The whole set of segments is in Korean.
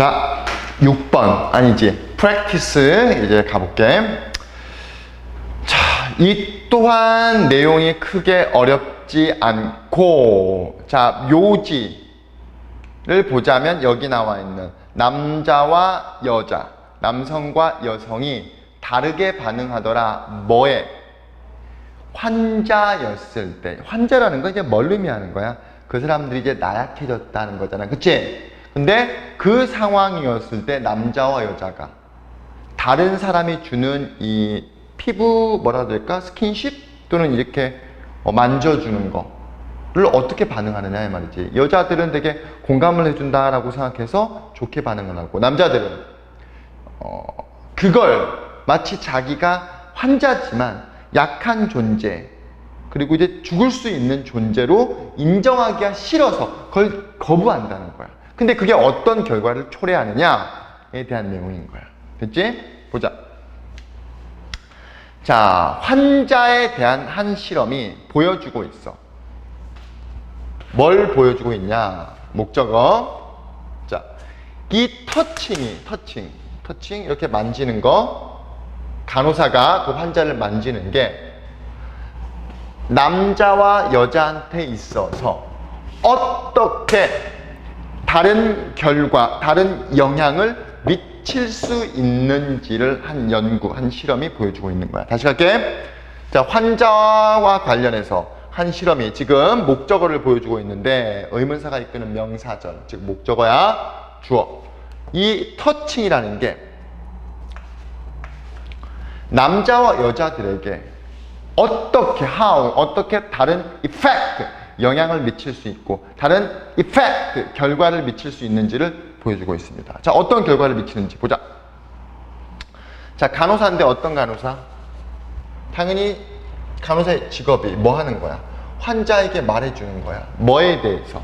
자, 6번 아니지. practice 이제 가볼게. 자, 이 또한 내용이 크게 어렵지 않고 자, 묘지를 보자면 여기 나와 있는 남자와 여자, 남성과 여성이 다르게 반응하더라. 뭐에? 환자였을 때. 환자라는 건 이제 뭘 의미하는 거야? 그 사람들이 이제 나약해졌다는 거잖아. 그치? 근데 그 상황이었을 때 남자와 여자가 다른 사람이 주는 이 피부 뭐라 될까? 스킨십? 또는 이렇게 어, 만져주는 거를 어떻게 반응하느냐 이 말이지. 여자들은 되게 공감을 해준다라고 생각해서 좋게 반응을 하고 남자들은 어, 그걸 마치 자기가 환자지만 약한 존재 그리고 이제 죽을 수 있는 존재로 인정하기가 싫어서 그걸 거부한다는 거야. 근데 그게 어떤 결과를 초래하느냐에 대한 내용인 거야. 됐지? 보자. 자, 환자에 대한 한 실험이 보여주고 있어. 뭘 보여주고 있냐? 목적어. 자, 이 터칭이, 터칭, 터칭, 이렇게 만지는 거, 간호사가 그 환자를 만지는 게 남자와 여자한테 있어서 어떻게 다른 결과, 다른 영향을 미칠 수 있는지를 한 연구, 한 실험이 보여주고 있는 거야. 다시 갈게. 자, 환자와 관련해서 한 실험이 지금 목적어를 보여주고 있는데 의문사가 이끄는 명사절, 즉 목적어야 주어. 이 터칭이라는 게 남자와 여자들에게 어떻게 how 어떻게 다른 effect 영향을 미칠 수 있고 다른 effect 결과를 미칠 수 있는지를 보여주고 있습니다. 자 어떤 결과를 미치는지 보자. 자 간호사인데 어떤 간호사? 당연히 간호사의 직업이 뭐 하는 거야? 환자에게 말해주는 거야. 뭐에 대해서?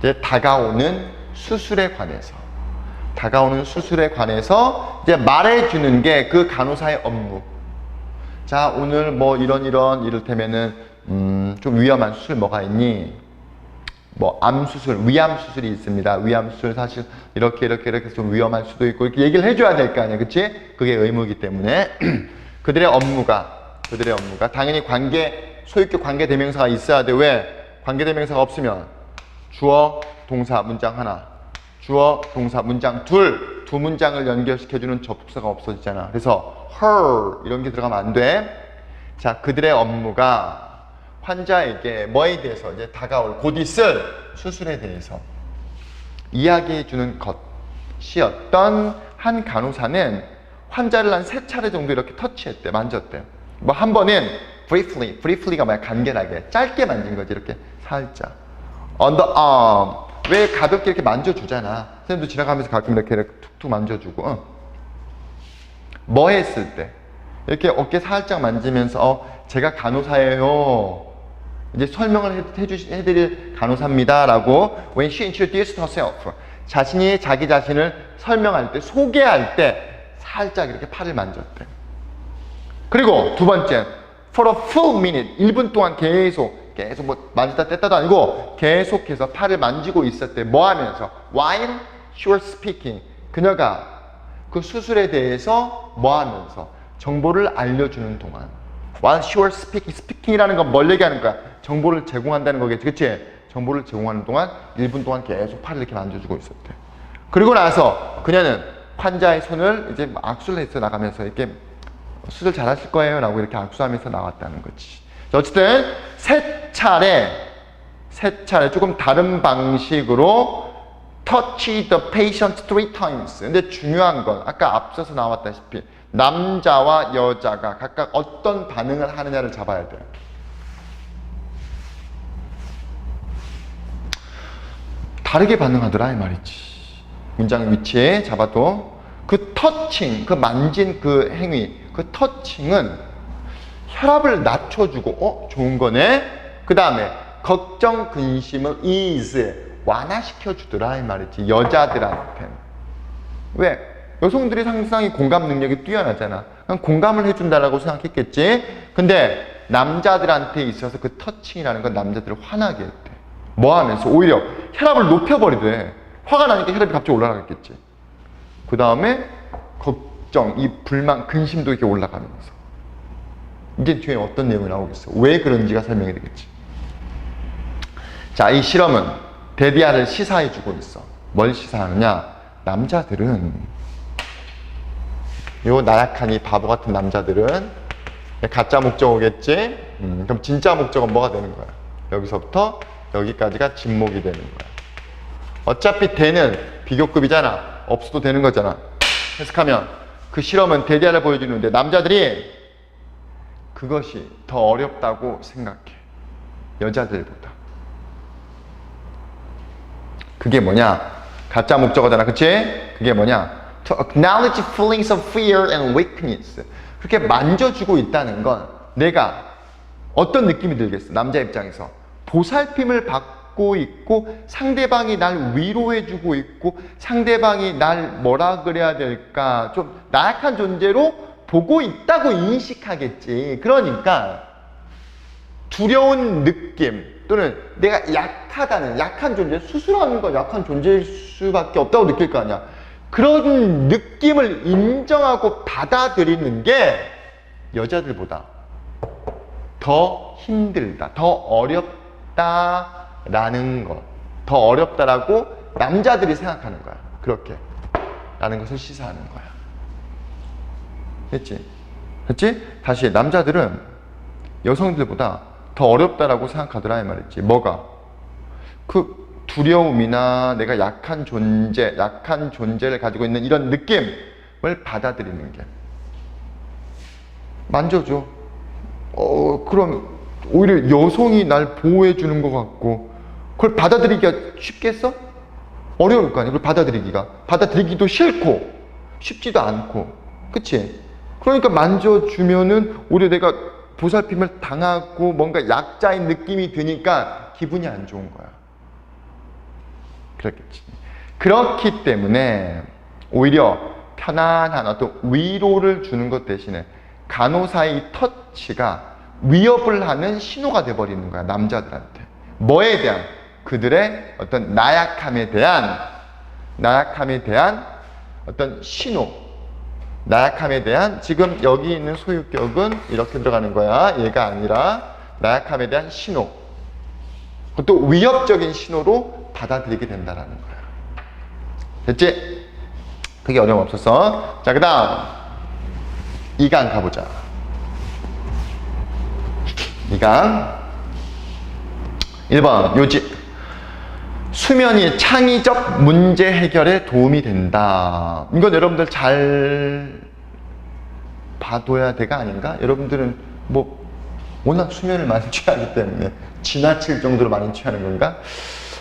이제 다가오는 수술에 관해서. 다가오는 수술에 관해서 이제 말해주는 게 그 간호사의 업무. 자, 오늘 뭐 이런 이런 이를테면은 음, 좀 위험한 수술 뭐가 있니? 뭐 암 수술, 위암 수술이 있습니다. 위암 수술 사실 이렇게 이렇게 이렇게 좀 위험할 수도 있고 이렇게 얘기를 해줘야 될 거 아니야, 그렇지? 그게 의무이기 때문에 그들의 업무가 그들의 업무가 당연히 관계 소유격 관계 대명사가 있어야 돼. 왜? 관계 대명사가 없으면 주어 동사 문장 하나, 주어 동사 문장 둘, 두 문장을 연결시켜주는 접속사가 없어지잖아. 그래서 her 이런 게 들어가면 안 돼. 자, 그들의 업무가 환자에게 뭐에 대해서 이제 다가올 곧 있을 수술에 대해서 이야기해 주는 것이었던 한 간호사는 환자를 한 세 차례 정도 이렇게 터치했대, 만졌대. 뭐 한 번은 briefly, briefly가 뭐야? 간결하게, 짧게 만진 거지, 이렇게 살짝. on the arm. 왜 가볍게 이렇게 만져주잖아. 선생님도 지나가면서 가끔 이렇게, 이렇게 툭툭 만져주고. 응. 뭐 했을 때? 이렇게 어깨 살짝 만지면서, 어, 제가 간호사예요. 이제 설명을 해- 해주, 해드릴 간호사입니다. 라고, when she introduced herself. 자신이 자기 자신을 설명할 때, 소개할 때, 살짝 이렇게 팔을 만졌대. 그리고 두 번째, for a full minute, 1분 동안 계속, 계속 뭐 만지다 뗐다도 아니고 계속해서 팔을 만지고 있었대. 뭐 하면서? While she was speaking. 그녀가 그 수술에 대해서 뭐 하면서? 정보를 알려주는 동안. While she was speaking. speaking이라는 건 뭘 얘기하는 거야? 정보를 제공한다는 거겠지. 그치? 정보를 제공하는 동안 1분 동안 계속 팔을 이렇게 만져주고 있었대. 그리고 나서 그녀는 환자의 손을 이제 악수를 해서 나가면서 이렇게 수술 잘하실 거예요 라고 이렇게 악수하면서 나왔다는 거지 자, 어쨌든 세 차례 세 차례 조금 다른 방식으로 touch the patient three times 근데 중요한 건 아까 앞서서 나왔다시피 남자와 여자가 각각 어떤 반응을 하느냐를 잡아야 돼요 다르게 반응하더라 이 말이지 문장 위치에 잡아도 그 터칭, 그 만진 그 행위, 그 터칭은 혈압을 낮춰주고 어 좋은 거네. 그 다음에 걱정 근심을 ease 완화시켜 주더라 이 말이지 여자들한테 왜 여성들이 상당히 공감 능력이 뛰어나잖아. 그냥 공감을 해준다라고 생각했겠지. 근데 남자들한테 있어서 그 터칭이라는 건 남자들을 화나게. 뭐 하면서 오히려 혈압을 높여버리대. 화가 나니까 혈압이 갑자기 올라가겠지. 그 다음에 걱정, 이 불만, 근심도 이렇게 올라가면서. 이제 뒤에 어떤 내용이 나오겠어? 왜 그런지가 설명이 되겠지. 자, 이 실험은 데디아를 시사해주고 있어. 뭘 시사하느냐? 남자들은, 요 나약한 이 바보 같은 남자들은 가짜 목적어겠지? 음, 그럼 진짜 목적은 뭐가 되는 거야? 여기서부터 여기까지가 진목이 되는 거야. 어차피 대는 비교급이잖아. 없어도 되는 거잖아. 해석하면 그 실험은 대디아를 보여주는데 남자들이 그것이 더 어렵다고 생각해. 여자들보다. 그게 뭐냐? 가짜 목적어잖아. 그치? 그게 뭐냐? To acknowledge feelings of fear and weakness. 그렇게 만져주고 있다는 건 내가 어떤 느낌이 들겠어? 남자 입장에서. 보살핌을 받고 있고 상대방이 날 위로해주고 있고 상대방이 날 뭐라 그래야 될까? 좀 나약한 존재로 보고 있다고 인식하겠지. 그러니까 두려운 느낌 또는 내가 약하다는 약한 존재 수술하는 건 약한 존재일 수밖에 없다고 느낄 거 아니야 그런 느낌을 인정하고 받아들이는 게 여자들보다 더 힘들다 더 어렵다 라는 것 더 어렵다라고 남자들이 생각하는 거야 그렇게 라는 것을 시사하는 거야 됐지? 됐지? 다시 남자들은 여성들보다 더 어렵다라고 생각하더라 이 말이지. 뭐가? 그 두려움이나 내가 약한 존재, 약한 존재를 가지고 있는 이런 느낌을 받아들이는 게. 만져줘. 어, 그럼 오히려 여성이 날 보호해 주는 것 같고, 그걸 받아들이기가 쉽겠어? 어려울 거 아니야. 그걸 받아들이기가. 받아들이기도 싫고, 쉽지도 않고. 그치? 그러니까 만져주면은 오히려 내가 보살핌을 당하고 뭔가 약자인 느낌이 드니까 기분이 안 좋은 거야. 그렇겠지. 그렇기 때문에 오히려 편안한 어떤 위로를 주는 것 대신에 간호사의 터치가 위협을 하는 신호가 돼버리는 거야, 남자들한테. 뭐에 대한? 그들의 어떤 나약함에 대한, 나약함에 대한 어떤 신호. 나약함에 대한 지금 여기 있는 소유격은 이렇게 들어가는 거야. 얘가 아니라 나약함에 대한 신호. 또 위협적인 신호로 받아들이게 된다라는 거야. 됐지? 그게 어려움 없었어. 자, 그 다음. 이강 가보자. 이강. 1번, 요집. 수면이 창의적 문제 해결에 도움이 된다. 이건 여러분들 잘 봐둬야 돼가 아닌가? 여러분들은 뭐 워낙 수면을 많이 취하기 때문에 지나칠 정도로 많이 취하는 건가?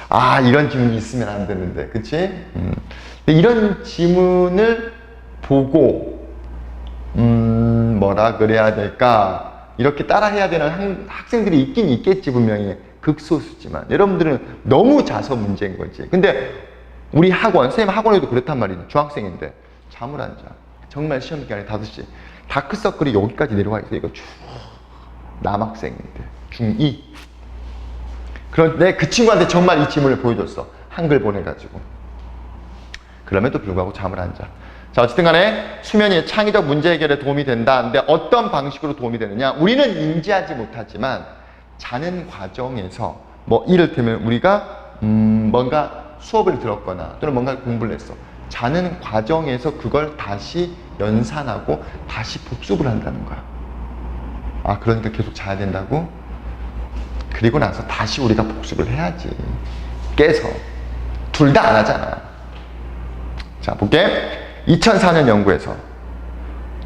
아 이런 질문이 있으면 안 되는데 그치? 음. 이런 질문을 보고 음 뭐라 그래야 될까? 이렇게 따라 해야 되는 학생들이 있긴 있겠지 분명히 극소수지만 여러분들은 너무 자서 문제인 거지. 근데 우리 학원, 선생님 학원에도 그렇단 말이지. 중학생인데 잠을 안 자. 정말 시험 기간에 5시. 다크서클이 여기까지 내려와 있어. 이거 쭉. 남학생인데. 중2. 그런데 그 친구한테 정말 이 지문을 보여줬어. 한글 보내가지고. 그럼에도 불구하고 잠을 안 자. 자, 어쨌든 간에 수면이 창의적 문제 해결에 도움이 된다. 근데 어떤 방식으로 도움이 되느냐? 우리는 인지하지 못하지만 자는 과정에서 뭐 이를테면 우리가 음 뭔가 수업을 들었거나 또는 뭔가 공부를 했어. 자는 과정에서 그걸 다시 연산하고 다시 복습을 한다는 거야. 아, 그러니까 계속 자야 된다고? 그리고 나서 다시 우리가 복습을 해야지. 깨서. 둘 다 안 하잖아. 자, 볼게. 2004년 연구에서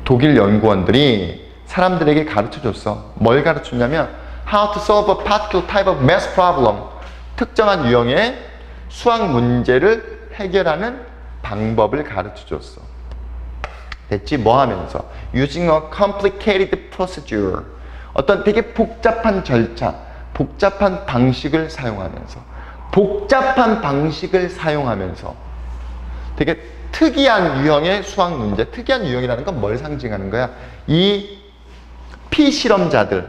독일 연구원들이 사람들에게 가르쳐 줬어. 뭘 가르쳤냐면, how to solve a particular type of math problem. 특정한 유형의 수학 문제를 해결하는 방법을 가르쳐 줬어. 됐지? 뭐 하면서? using a complicated procedure. 어떤 되게 복잡한 절차, 복잡한 방식을 사용하면서. 복잡한 방식을 사용하면서. 되게 특이한 유형의 수학 문제, 특이한 유형이라는 건 뭘 상징하는 거야? 이 피실험자들이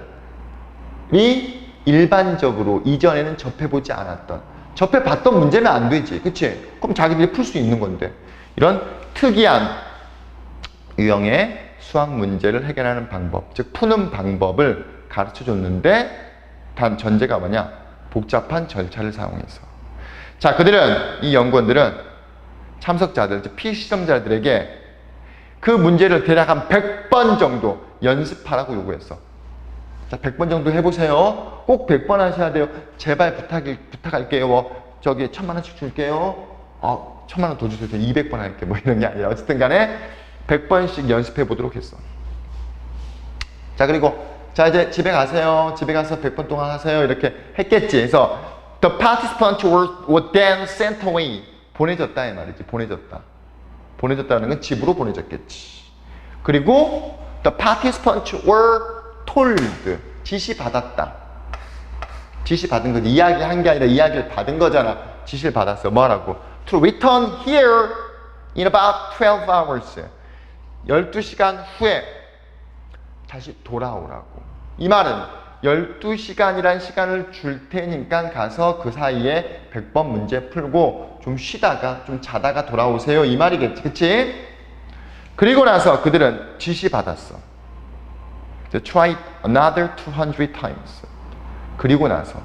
일반적으로 이전에는 접해보지 않았던 접해 봤던 문제면 안 되지. 그치? 그럼 자기들이 풀 수 있는 건데. 이런 특이한 유형의 수학 문제를 해결하는 방법, 즉 푸는 방법을 가르쳐 줬는데 단 전제가 뭐냐? 복잡한 절차를 사용해서. 자, 그들은 이 연구원들은 참석자들, 즉 피실험자들에게 그 문제를 대략 한 100번 정도 연습하라고 요구했어. 자, 100번 정도 해보세요. 꼭 100번 하셔야 돼요. 제발 부탁, 부탁할게요. 뭐, 저기 천만 원씩 줄게요. 아, 천만 원 더 주세요. 200번 할게. 뭐 이런 게 아니라. 어쨌든 간에 100번씩 연습해 보도록 했어. 자, 그리고 자, 이제 집에 가세요. 집에 가서 100번 동안 하세요. 이렇게 했겠지. 그래서 the participants were, were then sent away. 보내졌다 이 말이지. 보내졌다. 보내졌다는 건 집으로 보내졌겠지. 그리고 the participants were told. 지시 받았다. 지시 받은 거지. 이야기 한 게 아니라 이야기를 받은 거잖아. 지시를 받았어. 뭐라고? To return here in about 12 hours. 12시간 후에 다시 돌아오라고. 이 말은 12시간이란 시간을 줄 테니까 가서 그 사이에 100번 문제 풀고 좀 쉬다가 좀 자다가 돌아오세요. 이 말이겠지. 그치? 그리고 나서 그들은 지시 받았어. To try another 200 times. 그리고 나서.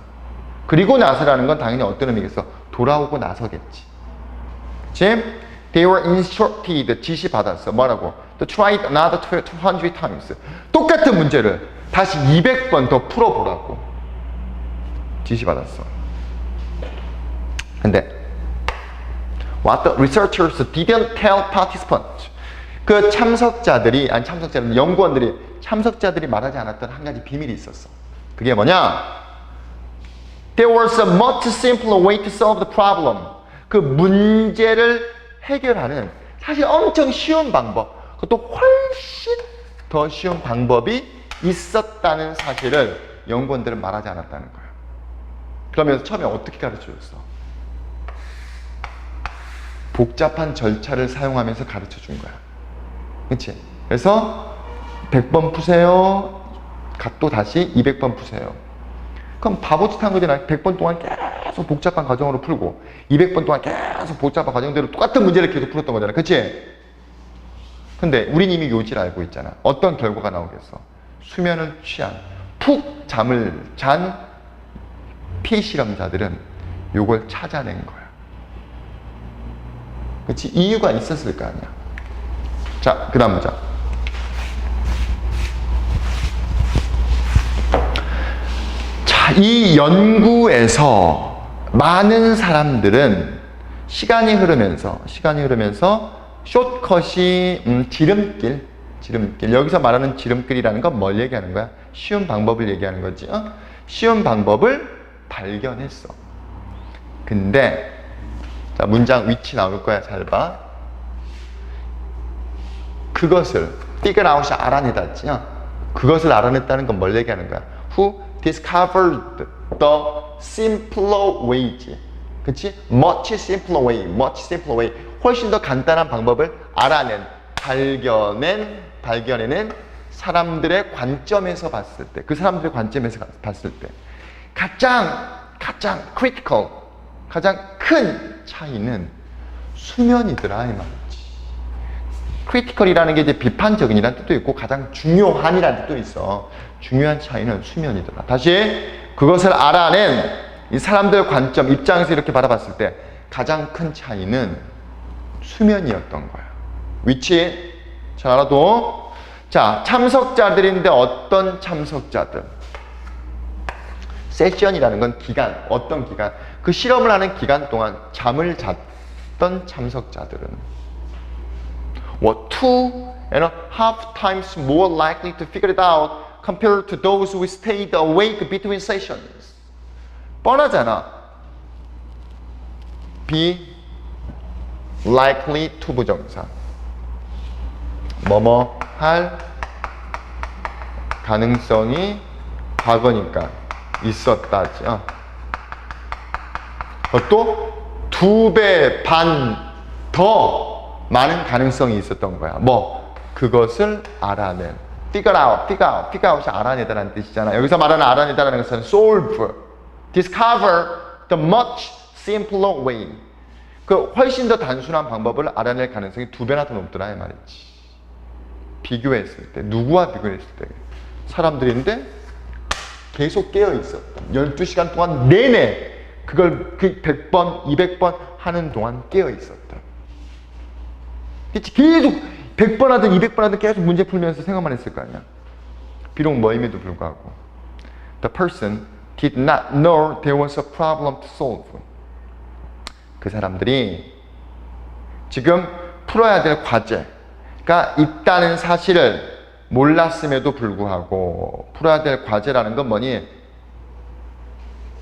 그리고 나서라는 건 당연히 어떤 의미겠어? 돌아오고 나서겠지. 그치? They were instructed. 지시 받았어. 뭐라고? To try another 200 times. 똑같은 문제를 다시 200번 더 풀어보라고. 지시 받았어. 근데 what the researchers didn't tell participants. 그 참석자들이 아니 참석자들 연구원들이 참석자들이 말하지 않았던 한 가지 비밀이 있었어. 그게 뭐냐? There was a much simpler way to solve the problem. 그 문제를 해결하는 사실 엄청 쉬운 방법, 그것도 훨씬 더 쉬운 방법이 있었다는 사실을 연구원들은 말하지 않았다는 거예요. 그러면서 처음에 어떻게 가르쳐 줬어? 복잡한 절차를 사용하면서 가르쳐 준 거야. 그치? 그래서 100번 푸세요. 또 다시 200번 푸세요. 그럼 바보짓 한 거잖아. 100번 동안 계속 복잡한 과정으로 풀고 200번 동안 계속 복잡한 과정대로 똑같은 문제를 계속 풀었던 거잖아. 그치? 근데 우린 이미 요지를 알고 있잖아. 어떤 결과가 나오겠어? 수면을 취한, 푹 잠을 잔 피실험자들은 요걸 찾아낸 거야. 그치? 이유가 있었을 거 아니야. 자, 그 다음 문자. 자, 이 연구에서 많은 사람들은 시간이 흐르면서, 시간이 흐르면서 숏컷이 음, 지름길, 지름길. 여기서 말하는 지름길이라는 건 뭘 얘기하는 거야? 쉬운 방법을 얘기하는 거지. 어? 쉬운 방법을 발견했어. 근데, 자, 문장 위치 나올 거야. 잘 봐. 그것을, figure out이 알아내다지. 어? 그것을 알아냈다는 건 뭘 얘기하는 거야? Who discovered the simpler ways. 그치? Much simpler way, much simpler way. 훨씬 더 간단한 방법을 알아낸, 발견낸, 발견해낸 사람들의 관점에서 봤을 때, 그 사람들의 관점에서 봤을 때, 가장, 가장 critical, 가장 큰 차이는 수면이더라, 이 말이지. critical이라는 게 이제 비판적인이라는 뜻도 있고, 가장 중요한이라는 뜻도 있어. 중요한 차이는 수면이더라. 다시, 그것을 알아낸 이 사람들 관점, 입장에서 이렇게 바라봤을 때, 가장 큰 차이는 수면이었던 거야. 위치 잘 알아도 자 참석자들인데 어떤 참석자들 세션이라는 건 기간 어떤 기간 그 실험을 하는 기간 동안 잠을 잤던 참석자들은 were two and a half times more likely to figure it out compared to those who stayed awake between sessions 뻔하잖아 be likely to 부정사 뭐뭐 할 가능성이 과거니까 있었다죠. 그것도 두 배 반 더 많은 가능성이 있었던 거야. 뭐 그것을 알아낸 figure out, figure out, figure out이 알아내다라는 뜻이잖아. 여기서 말하는 알아내다라는 것은 solve, discover the much simpler way. 그 훨씬 더 단순한 방법을 알아낼 가능성이 두 배나 더 높더라 이 말이지. 비교했을 때 누구와 비교했을 때 사람들인데 계속 깨어 있었다. 12시간 동안 내내 그걸 그 100번, 200번 하는 동안 깨어 있었다. 계속 100번 하든 200번 하든 계속 문제 풀면서 생각만 했을 거 아니야. 비록 뭐임에도 불구하고. The person did not know there was a problem to solve. 그 사람들이 지금 풀어야 될 과제 가 있다는 사실을 몰랐음에도 불구하고 풀어야 될 과제라는 건 뭐니?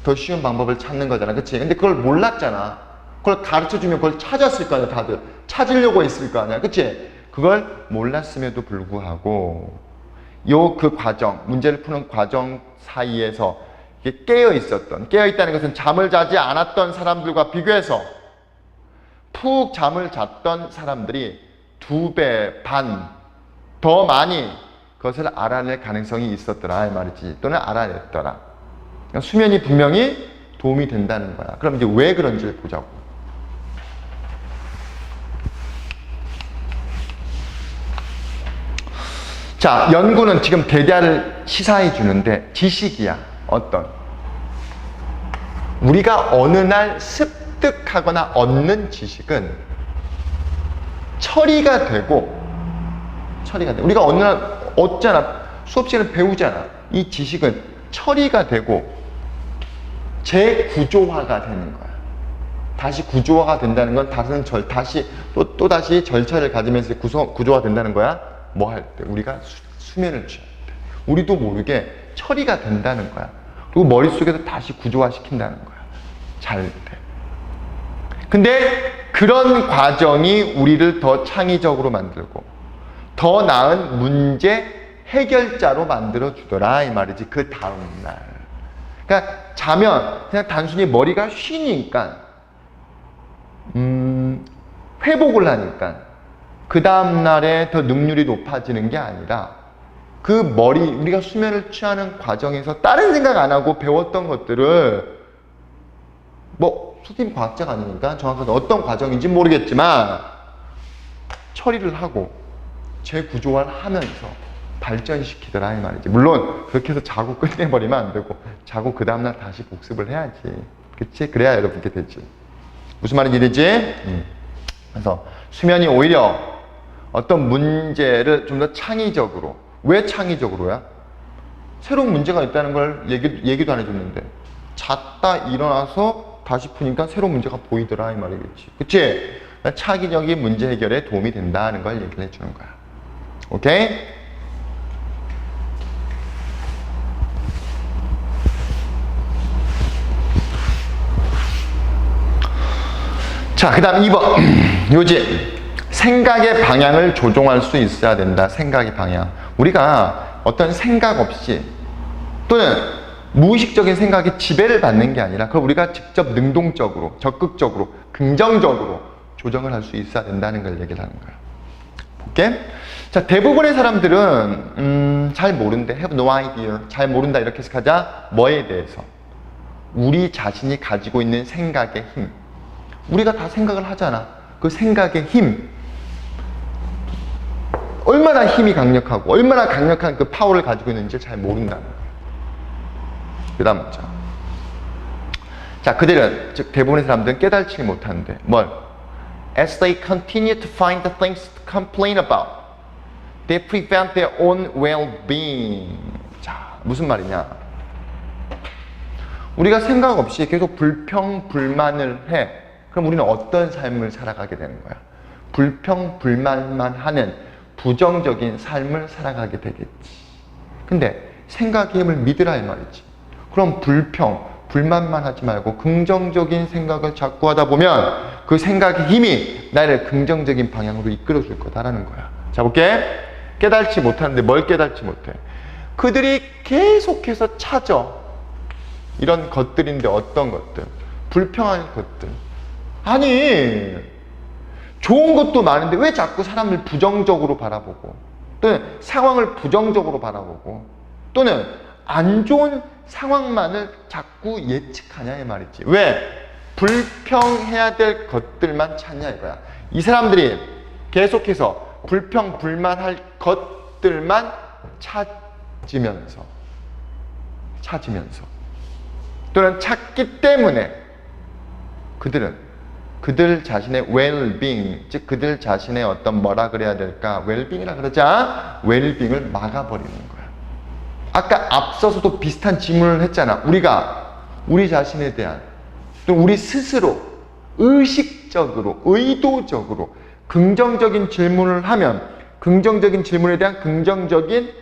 더 쉬운 방법을 찾는 거잖아. 그치? 근데 그걸 몰랐잖아. 그걸 가르쳐 주면 그걸 찾았을 거 아니야, 다들. 찾으려고 했을 거 아니야. 그치? 그걸 몰랐음에도 불구하고 요 그 과정, 문제를 푸는 과정 사이에서 깨어 있었던, 깨어 있다는 것은 잠을 자지 않았던 사람들과 비교해서 푹 잠을 잤던 사람들이 두 배 반 더 많이 그것을 알아낼 가능성이 있었더라 이 말이지. 또는 알아냈더라. 그러니까 수면이 분명히 도움이 된다는 거야. 그럼 이제 왜 그런지를 보자고. 자 연구는 지금 대대를 시사해 주는데 지식이야. 어떤? 우리가 어느 날 습득하거나 얻는 지식은 처리가 되고 처리가 돼. 우리가 어느 날 얻잖아. 수업 시간에 배우잖아. 이 지식은 처리가 되고 재구조화가 되는 거야. 다시 구조화가 된다는 건 다른 절 다시 또 또 다시 절차를 가지면서 구조 구조화 된다는 거야. 뭐 할 때 우리가 수, 면을 취할 때 우리도 모르게 처리가 된다는 거야. 그리고 머릿속에서 다시 구조화 시킨다는 거야. 잘 때. 근데 그런 과정이 우리를 더 창의적으로 만들고 더 나은 문제 해결자로 만들어 주더라 이 말이지 그 다음 날. 그러니까 자면 그냥 단순히 머리가 쉬니까 음, 회복을 하니까 그 다음 날에 더 능률이 높아지는 게 아니라 그 머리 우리가 수면을 취하는 과정에서 다른 생각 안 하고 배웠던 것들을 뭐 선생님 과학자가 아니니까 정확하게 어떤 과정인지 모르겠지만 처리를 하고 재구조화를 하면서 발전시키더라 이 말이지. 물론 그렇게 해서 자고 끝내버리면 안 되고 자고 그 다음날 다시 복습을 해야지. 그치? 그래야 여러분께 되지. 무슨 말인지 되지? 음. 그래서 수면이 오히려 어떤 문제를 좀 더 창의적으로 왜 창의적으로야? 새로운 문제가 있다는 걸 얘기, 얘기도 안 해줬는데 잤다 일어나서 다시 푸니까 새로운 문제가 보이더라 이 말이겠지. 그치? 차기적인 문제 해결에 도움이 된다는 걸 얘기를 해주는 거야. 오케이? 자, 그 다음 2번. 요지. 생각의 방향을 조종할 수 있어야 된다. 생각의 방향. 우리가 어떤 생각 없이 또는 무의식적인 생각에 지배를 받는 게 아니라 그걸 우리가 직접 능동적으로, 적극적으로, 긍정적으로 조정을 할 수 있어야 된다는 걸 얘기를 하는 거야. 볼게. 자, 대부분의 사람들은 음, 잘 모른대. have no idea. 잘 모른다. 이렇게 해석하자. 뭐에 대해서? 우리 자신이 가지고 있는 생각의 힘. 우리가 다 생각을 하잖아. 그 생각의 힘. 얼마나 힘이 강력하고 얼마나 강력한 그 파워를 가지고 있는지 잘 모른다는 거예요. 그 다음 자. 자, 그들은, 즉, 대부분의 사람들은 깨달지 못하는데, 뭘? As they continue to find the things to complain about, they prevent their own well-being. 자, 무슨 말이냐? 우리가 생각 없이 계속 불평, 불만을 해. 그럼 우리는 어떤 삶을 살아가게 되는 거야? 불평, 불만만 하는 부정적인 삶을 살아가게 되겠지. 근데 생각의 힘을 믿으라 이 말이지. 그럼 불평, 불만만 하지 말고 긍정적인 생각을 자꾸 하다 보면 그 생각의 힘이 나를 긍정적인 방향으로 이끌어 줄 거다라는 거야. 자, 볼게. 깨달지 못하는데 뭘 깨달지 못해? 그들이 계속해서 찾아. 이런 것들인데 어떤 것들? 불평한 것들. 아니, 좋은 것도 많은데 왜 자꾸 사람을 부정적으로 바라보고 또는 상황을 부정적으로 바라보고 또는 안 좋은 상황만을 자꾸 예측하냐 이 말이지. 왜? 불평해야 될 것들만 찾냐 이거야. 이 사람들이 계속해서 불평 불만할 것들만 찾으면서 찾으면서 또는 찾기 때문에 그들은 그들 자신의 well-being, 즉 그들 자신의 어떤 뭐라 그래야 될까? well-being이라 그러자 well-being을 막아버리는 거야. 아까 앞서서도 비슷한 질문을 했잖아. 우리가 우리 자신에 대한 또 우리 스스로 의식적으로 의도적으로 긍정적인 질문을 하면 긍정적인 질문에 대한 긍정적인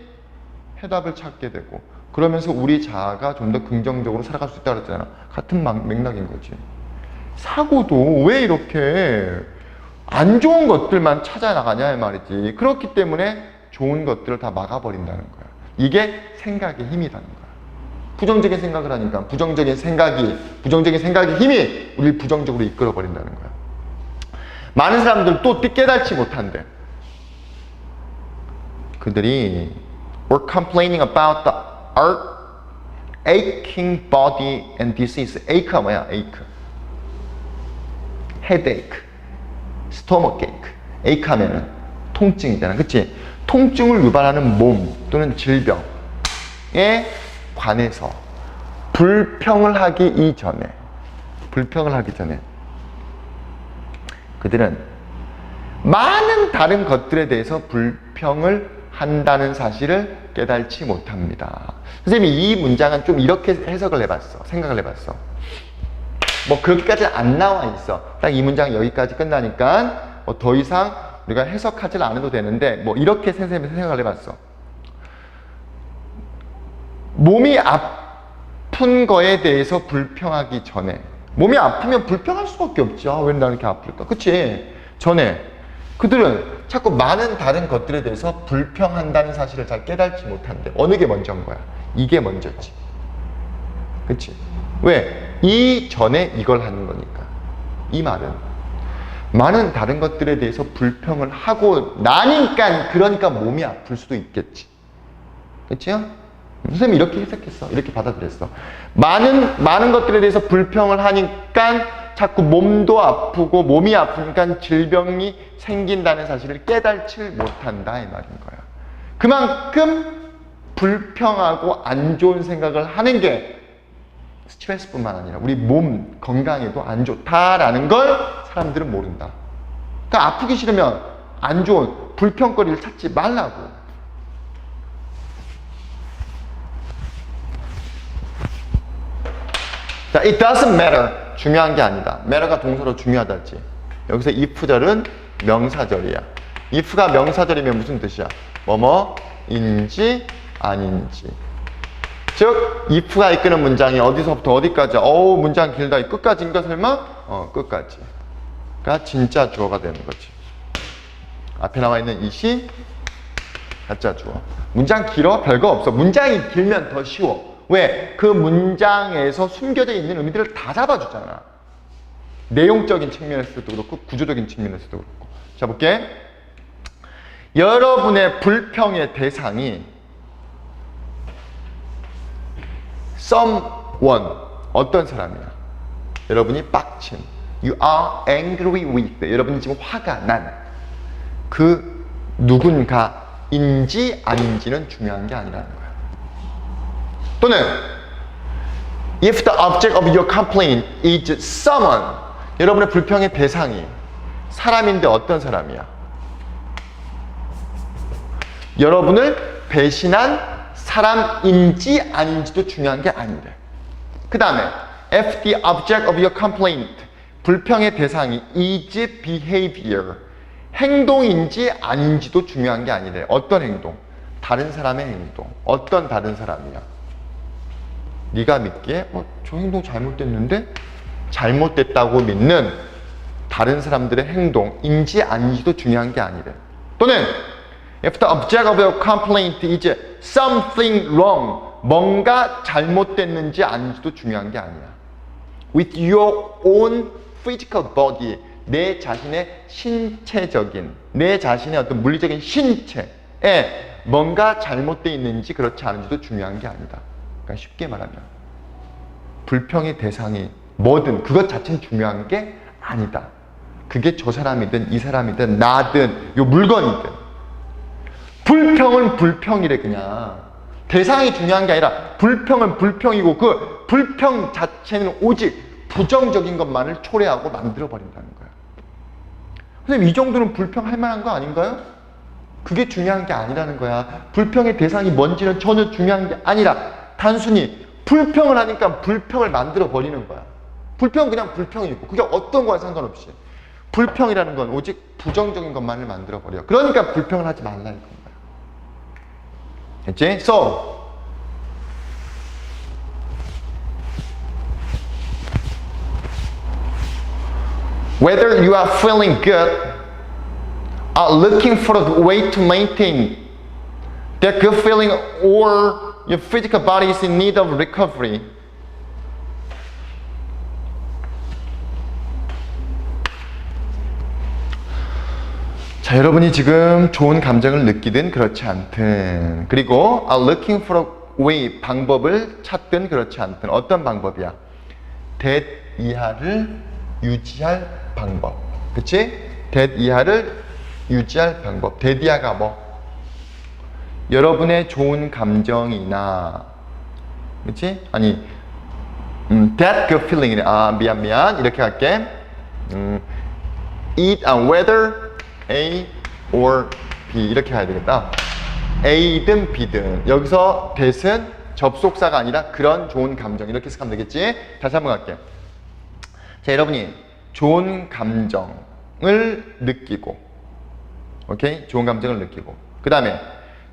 해답을 찾게 되고 그러면서 우리 자아가 좀 더 긍정적으로 살아갈 수 있다고 그랬잖아. 같은 막- 맥락인 거지. 사고도 왜 이렇게 안 좋은 것들만 찾아 나가냐 이 말이지. 그렇기 때문에 좋은 것들을 다 막아버린다는 거야. 이게 생각의 힘이라는 거야. 부정적인 생각을 하니까 부정적인 생각이 부정적인 생각의 힘이 우리를 부정적으로 이끌어 버린다는 거야. 많은 사람들 또 깨달지 못한대. 그들이 were complaining about the our aching body and disease. ache가 뭐야? ache. headache, stomach ache. ache 하면은 통증이잖아. 그치? 통증을 유발하는 몸 또는 질병에 관해서 불평을 하기 이전에 불평을 하기 전에 그들은 많은 다른 것들에 대해서 불평을 한다는 사실을 깨달지 못합니다. 선생님이 이 문장은 좀 이렇게 해석을 해봤어. 생각을 해봤어. 뭐 그렇게까지 안 나와 있어. 딱 이 문장 여기까지 끝나니까 뭐 더 이상 우리가 해석하지 않아도 되는데 뭐 이렇게 선생님이 생각을 해봤어. 몸이 아픈 거에 대해서 불평하기 전에 몸이 아프면 불평할 수밖에 없지. 아, 왜 나는 이렇게 아플까? 그치? 전에 그들은 자꾸 많은 다른 것들에 대해서 불평한다는 사실을 잘 깨닫지 못한대. 어느 게 먼저인 거야? 이게 먼저지. 그치? 왜? 이 전에 이걸 하는 거니까. 이 말은 많은 다른 것들에 대해서 불평을 하고 나니까 그러니까 몸이 아플 수도 있겠지. 그치요? 선생님이 이렇게 해석했어. 이렇게 받아들였어. 많은, 많은 것들에 대해서 불평을 하니까 자꾸 몸도 아프고 몸이 아프니까 질병이 생긴다는 사실을 깨달지 못한다. 이 말인 거야. 그만큼 불평하고 안 좋은 생각을 하는 게 스트레스뿐만 아니라 우리 몸 건강에도 안 좋다라는 걸 사람들은 모른다. 그러니까 아프기 싫으면 안 좋은 불평거리를 찾지 말라고. 자, it doesn't matter. 중요한 게 아니다. matter가 동사로 중요하다지. 여기서 if절은 명사절이야. if가 명사절이면 무슨 뜻이야? 뭐뭐인지 아닌지. 즉, if가 이끄는 문장이 어디서부터 어디까지? 어우, 문장 길다. 끝까지인가 설마? 어, 끝까지. 가 진짜 주어가 되는 거지. 앞에 나와 있는 이 시 가짜 주어. 문장 길어? 별거 없어. 문장이 길면 더 쉬워. 왜? 그 문장에서 숨겨져 있는 의미들을 다 잡아주잖아. 내용적인 측면에서도 그렇고 구조적인 측면에서도 그렇고. 자 볼게. 여러분의 불평의 대상이 someone 어떤 사람이야? 여러분이 빡친 you are angry with 여러분이 지금 화가 난 그 누군가인지 아닌지는 중요한 게 아니라는 거야. 또는 if the object of your complaint is someone 여러분의 불평의 대상이 사람인데 어떤 사람이야? 여러분을 배신한 사람인지 아닌지도 중요한 게 아닌데. 그 다음에 if the object of your complaint 불평의 대상이 is behavior 행동인지 아닌지도 중요한 게 아니래. 어떤 행동? 다른 사람의 행동. 어떤 다른 사람이야? 네가 믿기에 어, 저 행동 잘못됐는데 잘못됐다고 믿는 다른 사람들의 행동인지 아닌지도 중요한 게 아니래. 또는 if the object of your complaint is something wrong 뭔가 잘못됐는지 아닌지도 중요한 게 아니야. with your own physical body 내 자신의 신체적인 내 자신의 어떤 물리적인 신체에 뭔가 잘못되어 있는지 그렇지 않은지도 중요한 게 아니다. 그러니까 쉽게 말하면 불평의 대상이 뭐든 그것 자체는 중요한 게 아니다. 그게 저 사람이든 이 사람이든 나든 요 물건이든 불평은 불평이래 그냥 대상이 중요한 게 아니라 불평은 불평이고 그 불평 자체는 오직 부정적인 것만을 초래하고 만들어 버린다는 거야. 선생님 이 정도는 불평할 만한 거 아닌가요? 그게 중요한 게 아니라는 거야. 불평의 대상이 뭔지는 전혀 중요한 게 아니라 단순히 불평을 하니까 불평을 만들어 버리는 거야. 불평은 그냥 불평이고 그게 어떤 거와 상관없이 불평이라는 건 오직 부정적인 것만을 만들어 버려. 그러니까 불평을 하지 말라 이건 거야. 됐지? So whether you are feeling good are looking for a way to maintain that good feeling or your physical body is in need of recovery. 자, 여러분이 지금 좋은 감정을 느끼든 그렇지 않든 그리고 are looking for a way 방법을 찾든 그렇지 않든 어떤 방법이야? that 이하를 유지할 방법. 그치? that 이하를 유지할 방법. that 이하가 뭐? 여러분의 좋은 감정이나 그치? 아니 음, that good feeling이네. 아 미안 미안 이렇게 할게. 음, it and whether A or B 이렇게 해야 되겠다. A든 B든 여기서 that은 접속사가 아니라 그런 좋은 감정 이렇게 해석하면 되겠지? 다시 한번 갈게요. 자 여러분이 좋은 감정을 느끼고 오케이? 좋은 감정을 느끼고 그 다음에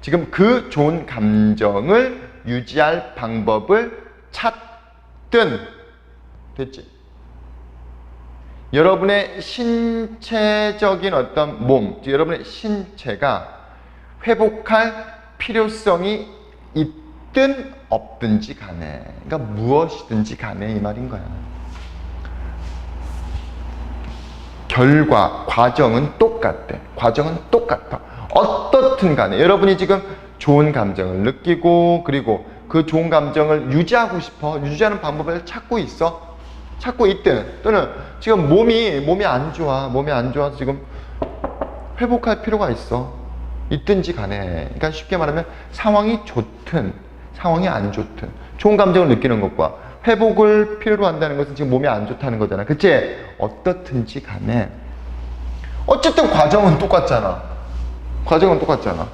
지금 그 좋은 감정을 유지할 방법을 찾든 됐지? 여러분의 신체적인 어떤 몸, 여러분의 신체가 회복할 필요성이 있든 없든지 간에, 그러니까 무엇이든지 간에 이 말인 거야. 결과, 과정은 똑같대. 과정은 똑같아. 어떻든 간에 여러분이 지금 좋은 감정을 느끼고 그리고 그 좋은 감정을 유지하고 싶어 유지하는 방법을 찾고 있어 찾고 있든 또는 지금 몸이 몸이 안 좋아 몸이 안 좋아서 지금 회복할 필요가 있어. 있든지 간에. 그러니까 쉽게 말하면 상황이 좋든 상황이 안 좋든 좋은 감정을 느끼는 것과 회복을 필요로 한다는 것은 지금 몸이 안 좋다는 거잖아. 그치? 어떻든지 간에. 어쨌든 과정은 똑같잖아. 과정은 똑같잖아.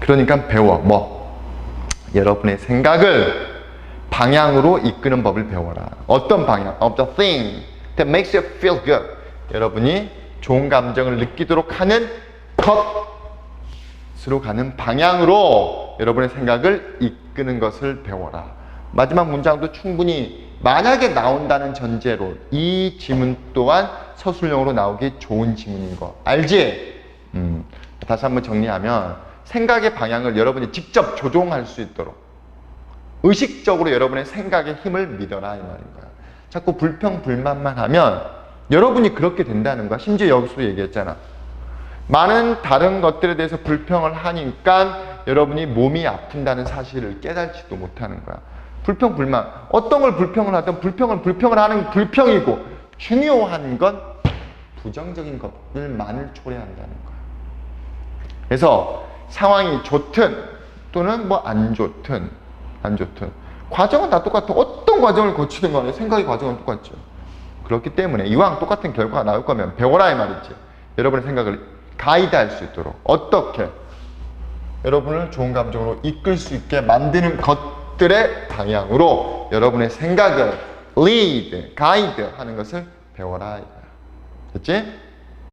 그러니까 배워. 뭐? 여러분의 생각을 방향으로 이끄는 법을 배워라. 어떤 방향? Of the thing that makes you feel good. 여러분이 좋은 감정을 느끼도록 하는 것으로 가는 방향으로 여러분의 생각을 이끄는 것을 배워라. 마지막 문장도 충분히 만약에 나온다는 전제로 이 지문 또한 서술형으로 나오기 좋은 지문인 거 알지? 음, 다시 한번 정리하면 생각의 방향을 여러분이 직접 조종할 수 있도록 의식적으로 여러분의 생각에 힘을 믿어라 이 말인 거야. 자꾸 불평 불만만 하면 여러분이 그렇게 된다는 거야. 심지어 여기서도 얘기했잖아. 많은 다른 것들에 대해서 불평을 하니까 여러분이 몸이 아픈다는 사실을 깨달지도 못하는 거야. 불평 불만 어떤 걸 불평을 하든 불평을 불평을 하는 불평이고 중요한 건 부정적인 것들만을 초래한다는 거야. 그래서 상황이 좋든 또는 뭐 안 좋든 안 좋든. 과정은 다 똑같아. 어떤 과정을 거치든 간에 생각의 과정은 똑같죠. 그렇기 때문에 이왕 똑같은 결과가 나올 거면 배워라 이 말이지. 여러분의 생각을 가이드할 수 있도록. 어떻게? 여러분을 좋은 감정으로 이끌 수 있게 만드는 것들의 방향으로 여러분의 생각을 lead, 가이드 하는 것을 배워라. 됐지?